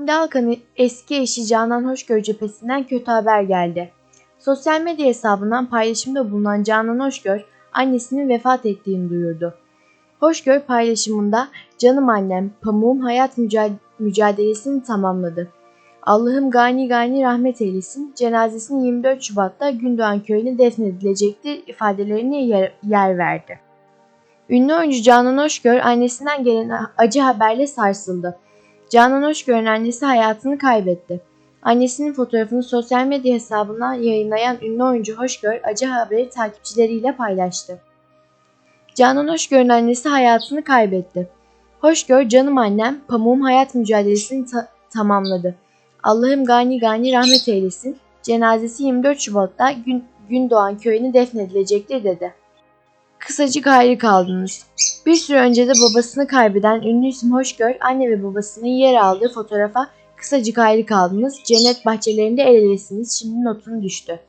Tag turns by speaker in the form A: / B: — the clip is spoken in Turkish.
A: Şimdi Alkan'ın eski eşi Canan Hoşgör cephesinden kötü haber geldi. Sosyal medya hesabından paylaşımda bulunan Canan Hoşgör, annesinin vefat ettiğini duyurdu. Hoşgör paylaşımında canım annem pamuğum hayat müca- mücadelesini tamamladı. Allah'ım gani gani rahmet eylesin. Cenazesini 24 Şubat'ta Gündoğan köyüne defnedilecektir ifadelerine yer, yer verdi. Ünlü oyuncu Canan Hoşgör annesinden gelen acı haberle sarsıldı. Canan Hoşgör'ün annesi hayatını kaybetti. Annesinin fotoğrafını sosyal medya hesabından yayınlayan ünlü oyuncu Hoşgör acı haberi takipçileriyle paylaştı. Canan Hoşgör'ün annesi hayatını kaybetti. Hoşgör canım annem pamuğum hayat mücadelesini ta- tamamladı. Allah'ım gani gani rahmet eylesin. Cenazesi 24 Şubat'ta gün, Gündoğan köyüne defnedilecektir dedi. Kısacık ayrı kaldınız. Bir süre önce de babasını kaybeden ünlü isim Hoşgör, anne ve babasının yer aldığı fotoğrafa kısacık ayrı kaldınız, cennet bahçelerinde el elesiniz, şimdi notunu düştü.